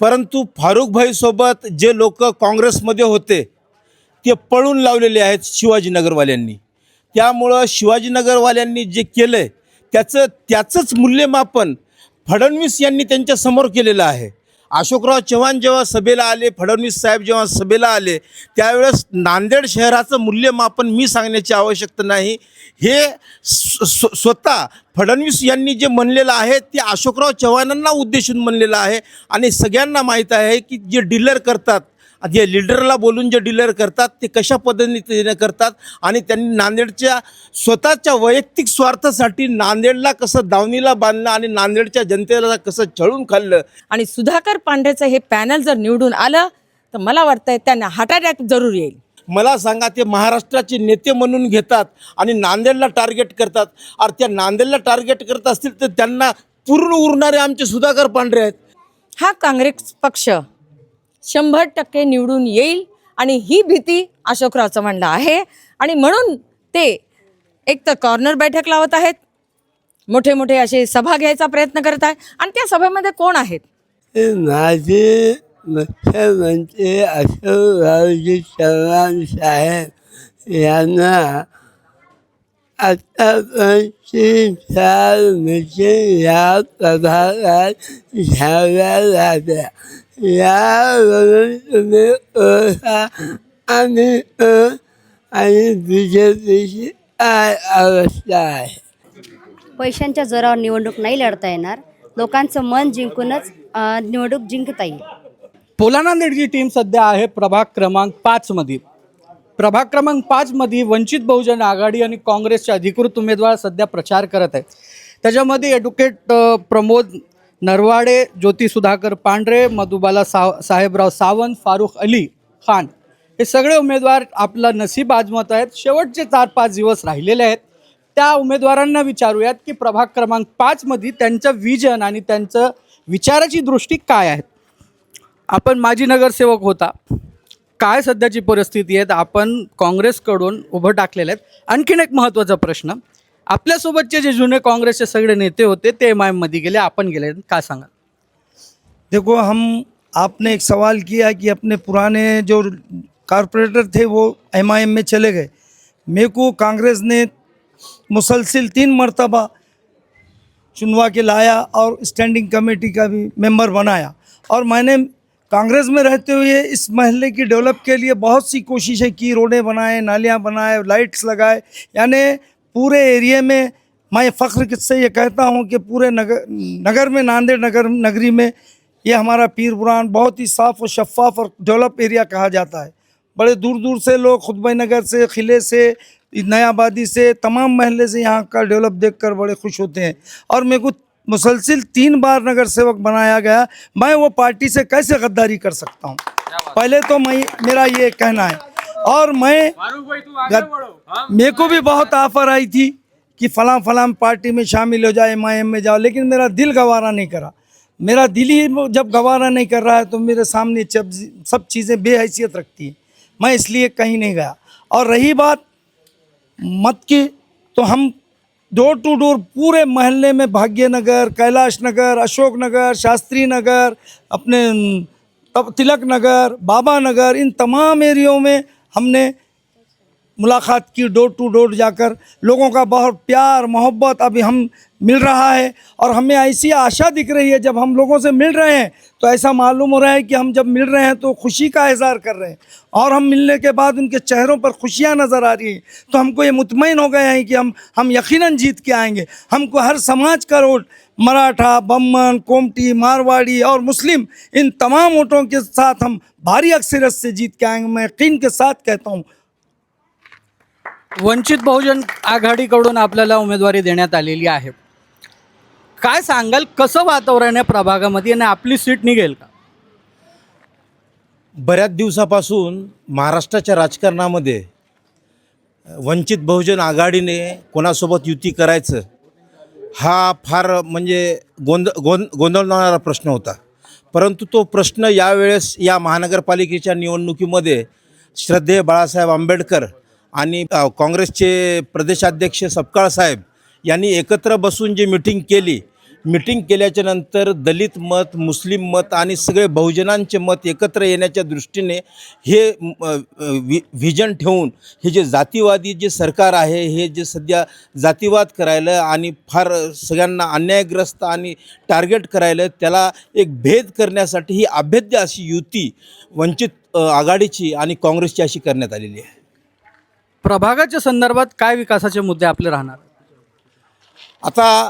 परंतु फारुखभाईसोबत जे लोक काँग्रेसमध्ये होते ते पळून लावलेले आहेत शिवाजीनगरवाल्यांनी त्यामुळं शिवाजीनगरवाल्यांनी जे केलं आहे त्याचं त्याचंच मूल्यमापन फडणवीस यांनी त्यांच्यासमोर केलेलं आहे. अशोकराव चव्हाण जेव्हा सभेला आले फडणवीस साहेब जेव्हा सभेला आले त्यावेळेस नांदेड शहराचं मूल्यमापन मी सांगण्याची आवश्यकता नाही. हे स्व स्वतः फडणवीस यांनी जे म्हणलेलं आहे ते अशोकराव चव्हाणांना उद्देशून म्हणलेलं आहे. आणि सगळ्यांना माहीत आहे की जे डीलर करतात जे लिडरला बोलून जे डीलर करतात ते कशा पद्धतीने करतात आणि त्यांनी नांदेडच्या स्वतःच्या वैयक्तिक स्वार्थासाठी नांदेडला कसं दावणीला बांधलं आणि नांदेडच्या जनतेला कसं छळून खाल्लं? आणि सुधाकर पांढरेचं हे पॅनल जर निवडून आलं तर मला वाटतंय त्यांना हार्ट अटॅक जरूर येईल. मला सांगा ते महाराष्ट्राचे नेते म्हणून घेतात आणि नांदेडला टार्गेट करतात. अरे त्या नांदेडला टार्गेट करत असतील तर त्यांना पूर्ण उरणारे आमचे सुधाकर पांढरे आहेत. हा काँग्रेस पक्ष शंभर टक्के निवडून येईल आणि ही भीती अशोकराव चव्हाणला आहे. आणि म्हणून ते एक तर कॉर्नर बैठक लावत आहेत. मोठे मोठे असे सभा घ्यायचा प्रयत्न करत आहे आणि त्या सभेमध्ये कोण आहेत? माझे मुख्यमंत्री अशोकरावजी चव्हाण साहेब यांना आतापर्यंतची चार मिटिंग या प्रभागात घ्याव्या लागल्या. तुम्ही ओळखा. आणि अ आणि काय अवस्था आहे? पैशांच्या जोरावर निवडणूक नाही लढता येणार. लोकांचं मन जिंकूनच अ, निवडणूक जिंकता येईल. पोला नांदेडची टीम सध्या आहे प्रभाग क्रमांक पाचमध्ये प्रभाग क्रमांक पाचमध्ये वंचित बहुजन आघाडी आणि काँग्रेसचे अधिकृत उमेदवार सध्या प्रचार करत आहेत. त्याच्यामध्ये ॲडव्होकेट प्रमोद नरवाडे ज्योती सुधाकर पांढरे मधुबाला सा साहेबराव सावंत फारुख अली खान. हे सगळे उमेदवार आपलं नसीब आजमत आहेत. शेवटचे चार पाच दिवस राहिलेले आहेत. त्या उमेदवारांना विचारूयात की प्रभाग क्रमांक पाचमध्ये त्यांचं विजन आणि त्यांचं विचाराची दृष्टी काय आहेत आपण माजी नगरसेवक होता. काय सध्याची परिस्थिती आहे आपण काँग्रेसकडून उभं टाकलेलं आहेत. आणखीन एक महत्त्वाचा प्रश्न. आपल्यासोबतचे जे जुने काँग्रेसचे सगळे नेते होते, ते एम आय एममध्ये गेले. आपण गेले. काय सांगा देखो, हम आपने एक सवाल किया कि अपने पुराने जो कारपोरेटर थे, वो एम आई एम में चले गए। मेरे को कांग्रेस ने मुसलसिल तीन मरतबा चुनवा के लाया और स्टैंडिंग कमेटी का भी मेंबर बनाया। और मैंने कांग्रेस में रहते हुए इस महल्ले की डेवलप के लिए बहुत सी कोशिशें की। रोडें बनाए, नालियाँ बनाए लाइट्स लगाए। यानी पूरे एरिया में मैं फ़ख्र से ये कहता हूँ कि पूरे नगर नगर में नांदेड़ नगर नगरी में ये हमारा पीर बुरान बहुत ही साफ़ और शफाफ और डेवलप एरिया कहा जाता है। बड़े दूर दूर से लोग खुतब नगर से ख़िले से नयाबादी से तमाम महल्ले से यहाँ का डेवलप देखकर बड़े खुश होते हैं। और मेरे को मुसलसिल तीन बार नगर सेवक बनाया गया। मैं वो पार्टी से कैसे गद्दारी कर सकता हूँ। पहले तो मैं मेरा ये कहना है और मैं मेरे को भी बहुत ऑफ़र आई थी कि फलां फलाम पार्टी में शामिल हो जाए एमआईएम में जाओ लेकिन मेरा दिल गवारा नहीं करा। मेरा दिल ही जब गवारा नहीं कर रहा है तो मेरे सामने सब सब चीज़ें बेहैसियत रखती हैं। मैं इसलिए कहीं नहीं गया। और रही बात मत की तो हम डोर टू डोर पूरे मोहल्ले में भाग्यनगर कैलाश नगर अशोक नगर शास्त्री नगर अपने तिलक नगर बाबा नगर इन तमाम एरियो में અમને मुलाकात की डोर टू डोर जाकर लोगों का बहुत प्यार, मोहब्बत अभी हम मिल रहा है और हमें ऐसी आशा दिख रही है जब हम लोगों से मिल रहे हैं तो ऐसा मालूम हो रहा है कि हम जब मिल रहे हैं तो खुशी का इजहार कर रहे हैं और हम मिलने के बाद उनके चेहरों पर खुशियाँ नज़र आ रही हैं। तो हमको ये मुतमिन हो गए हैं कि हम हम यकीनन जीत के आएँगे। हमको हर समाज का वोट मराठा, बम्मन, कोमटी, मारवाड़ी और मुस्लिम, इन तमाम वोटों के साथ हम भारी अक्सरत से जीत के आएँगे। मैं यकीन के साथ कहता हूँ वंचित बहुजन आघाडीकडून आपल्याला उमेदवारी देण्यात आलेली आहे. काय सांगाल? कसं वातावरण आहे प्रभागामध्ये आणि आपली सीट निघेल का? बऱ्याच दिवसापासून महाराष्ट्राच्या राजकारणामध्ये वंचित बहुजन आघाडीने कोणासोबत युती करायचं हा फार म्हणजे गोंद गोंद गोंधळणारा प्रश्न होता. परंतु तो प्रश्न यावेळेस या महानगरपालिकेच्या निवडणुकीमध्ये श्रद्धेय बाळासाहेब आंबेडकर आणि काँग्रेसचे प्रदेशाध्यक्ष सपकाळ साहेब यांनी एकत्र बसून जी मिटिंग केली मिटिंग केल्याच्यानंतर दलित मत मुस्लिम मत आणि सगळे बहुजनांचे मत एकत्र येण्याच्या दृष्टीने हे वि व्हिजन ठेवून हे जे जातीवादी जे सरकार आहे हे जे सध्या जातीवाद करायलं आणि फार सगळ्यांना अन्यायग्रस्त आणि टार्गेट करायलं त्याला एक भेद करण्यासाठी ही अभेद्य अशी युती वंचित आघाडीची आणि काँग्रेसची अशी करण्यात आलेली आहे. प्रभागाच्या संदर्भात काय विकासाचे मुद्दे आपले राहणार? आता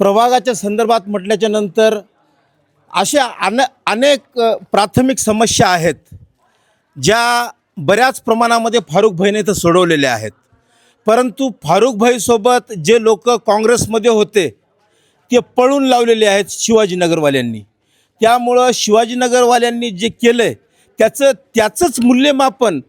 प्रभागाच्या संदर्भात म्हटल्याच्या नंतर अशा अन अनेक प्राथमिक समस्या आहेत ज्या बऱ्याच प्रमाणामध्ये फारुख भाईने तर सोडवलेल्या आहेत. परंतु फारुख भाईसोबत जे लोक काँग्रेसमध्ये होते ते पळून लावलेले आहेत शिवाजीनगरवाल्यांनी त्यामुळं शिवाजीनगरवाल्यांनी जे केलं आहे त्याचं त्याचंच मूल्यमापन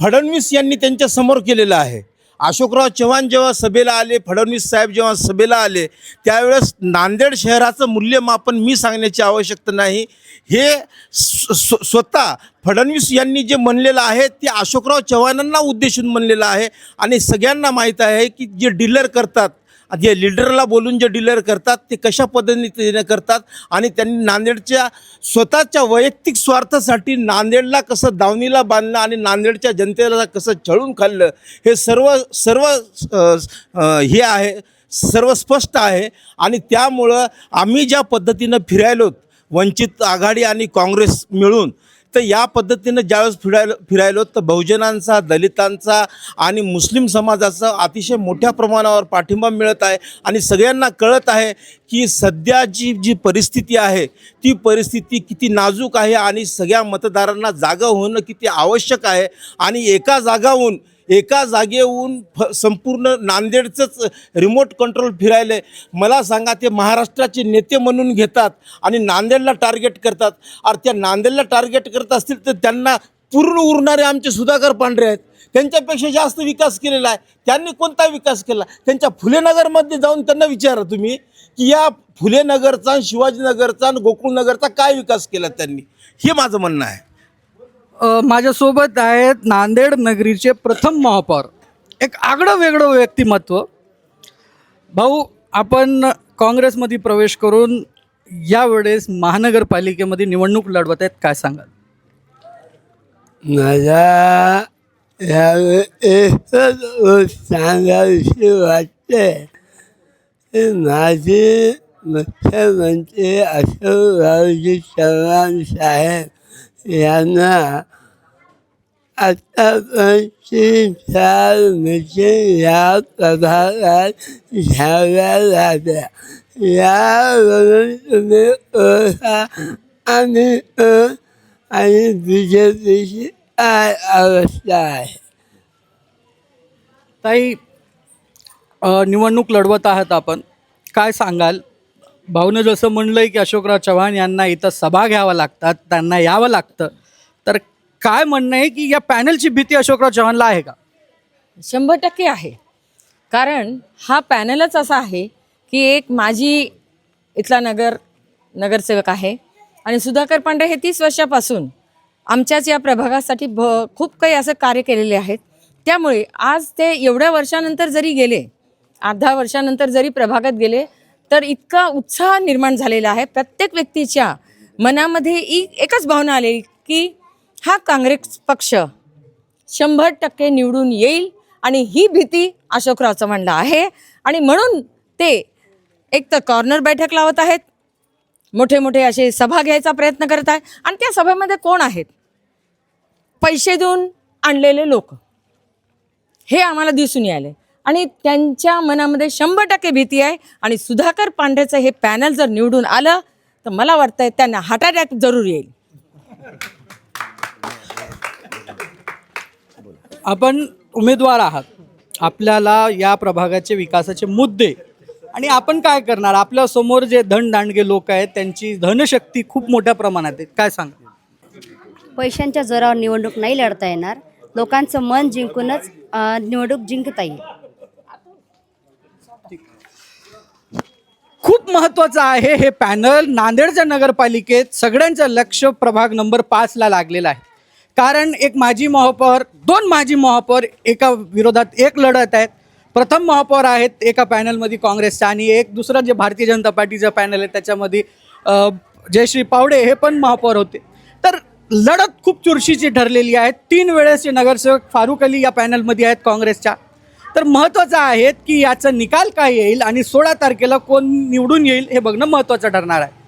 फडणवीस यांनी त्यांच्यासमोर केलेलं आहे. अशोकराव चव्हाण जेव्हा सभेला आले फडणवीस साहेब जेव्हा सभेला आले त्यावेळेस नांदेड शहराचं मूल्यमापन मी सांगण्याची आवश्यकता नाही. हे स्व स्वतः फडणवीस यांनी जे म्हणलेलं आहे ते अशोकराव चव्हाणांना उद्देशून म्हणलेलं आहे. आणि सगळ्यांना माहीत आहे की जे डीलर करतात जे लिडरला बोलून जे डीलर करतात ते कशा पद्धतीने करतात आणि त्यांनी नांदेडच्या स्वतःच्या वैयक्तिक स्वार्थासाठी नांदेडला कसं दावणीला बांधलं आणि नांदेडच्या जनतेला कसं छळून खाल्लं हे सर्व सर्व हे आहे सर्व स्पष्ट आहे. आणि त्यामुळं आम्ही ज्या पद्धतीनं फिरायलोत वंचित आघाडी आणि काँग्रेस मिळून तर या पद्धतीनं ज्यावेळेस फिरायलो फिरायलो तर बहुजनांचा दलितांचा आणि मुस्लिम समाजाचा अतिशय मोठ्या प्रमाणावर पाठिंबा मिळत आहे. आणि सगळ्यांना कळत आहे की सध्याची जी परिस्थिती आहे ती परिस्थिती किती नाजूक आहे आणि सगळ्या मतदारांना जागा होणं किती आवश्यक आहे. आणि एका जागाहून एका जागेहून फ संपूर्ण नांदेडचंच रिमोट कंट्रोल फिरायलं मला सांगा ते महाराष्ट्राचे नेते म्हणून घेतात आणि नांदेडला टार्गेट करतात. अरे त्या नांदेडला टार्गेट करत असतील तर त्यांना पूर्ण उरणारे आमचे सुधाकर पांढरे आहेत. त्यांच्यापेक्षा जास्त विकास केलेला आहे. त्यांनी कोणता विकास केला? त्यांच्या फुलेनगरमध्ये जाऊन त्यांना विचारा तुम्ही की या फुलेनगरचा शिवाजीनगरचा आणि गोकुळनगरचा काय विकास केला त्यांनी? हे माझं म्हणणं आहे. माझ्यासोबत आहेत नांदेड नगरीचे प्रथम महापौर. एक आगळं वेगळं व्यक्तिमत्व. भाऊ आपण काँग्रेसमध्ये प्रवेश करून यावेळेस महानगरपालिकेमध्ये निवडणूक लढवत आहेत काय सांगाल? मला यावेळेस सांगावीशी वाटते. माझे मुख्यमंत्री अशोकरावजी चव्हाण साहेब यांना आतापर्यंतची चार मिटिंग या प्रभागात घ्याव्या लागल्या. यावरून तुम्ही ओळखा आणि आणि बीजेपीची काय अवस्था आहे? ताई निवडणूक लढवत आहात आपण. काय सांगाल? भाऊनं जसं म्हणलंय की अशोकराव चव्हाण यांना इथं सभा घ्यावं लागतात त्यांना यावं लागतं. तर काय म्हणणं आहे की या पॅनलची भीती अशोकराव चव्हाणला आहे का? शंभर टक्के आहे. कारण हा पॅनलच असा आहे की एक माजी इथला नगर नगरसेवक आहे आणि सुधाकर पांडे हे तीस वर्षापासून आमच्याच या प्रभागासाठी भ खूप काही असं कार्य केलेले आहेत. त्यामुळे आज ते एवढ्या वर्षानंतर जरी गेले आठ दहा वर्षानंतर जरी प्रभागात गेले तर इतका उत्साह निर्माण झालेला आहे. प्रत्येक व्यक्तीच्या मनामध्ये ही एकच भावना आलेली की हा काँग्रेस पक्ष शंभर टक्के निवडून येईल आणि ही भीती अशोकराव चव्हाणला आहे. आणि म्हणून ते एक तर कॉर्नर बैठक लावत आहेत. मोठे मोठे असे सभा घ्यायचा प्रयत्न करत आहे आणि त्या सभेमध्ये कोण आहेत? पैसे देऊन आणलेले लोक. हे आम्हाला दिसून यायले आणि त्यांच्या मनामध्ये शंभर टक्के भीती आहे. आणि सुधाकर पांढरेचं हे पॅनल जर निवडून आलं तर मला वाटतंय त्यांना हार्ट अटॅक जरूर येईल. आपण उमेदवार आहात. आपल्याला या प्रभागाचे विकासाचे मुद्दे आणि आपण काय करणार? आपल्यासमोर जे धनदांडगे लोक आहेत त्यांची धनशक्ती खूप मोठ्या प्रमाणात आहे. काय सांगा? पैशांच्या जोरावर निवडणूक नाही लढता येणार. लोकांचं मन जिंकूनच निवडणूक जिंकता येईल. खूप महत्त्वाचं आहे हे पॅनल नांदेडच्या नगरपालिकेत सगळ्यांचं लक्ष प्रभाग नंबर पाचला लागलेलं आहे. कारण एक माजी महापौर दोन माजी महापौर एका विरोधात एक लढत आहेत. प्रथम महापौर आहेत एका पॅनलमध्ये काँग्रेसचा आणि एक दुसरं जे भारतीय जनता पार्टीचं पॅनल आहे त्याच्यामध्ये जयश्री पावडे हे पण महापौर होते. तर लढत खूप चुरशीची ठरलेली आहे. तीन वेळेसचे नगरसेवक फारुख अली या पॅनलमध्ये आहेत काँग्रेसच्या. तर महत्त्वाचं आहे की याचा निकाल काय येईल आणि सोळा तारखेला कोण निवडून येईल हे बघणं महत्त्वाचं ठरणार आहे.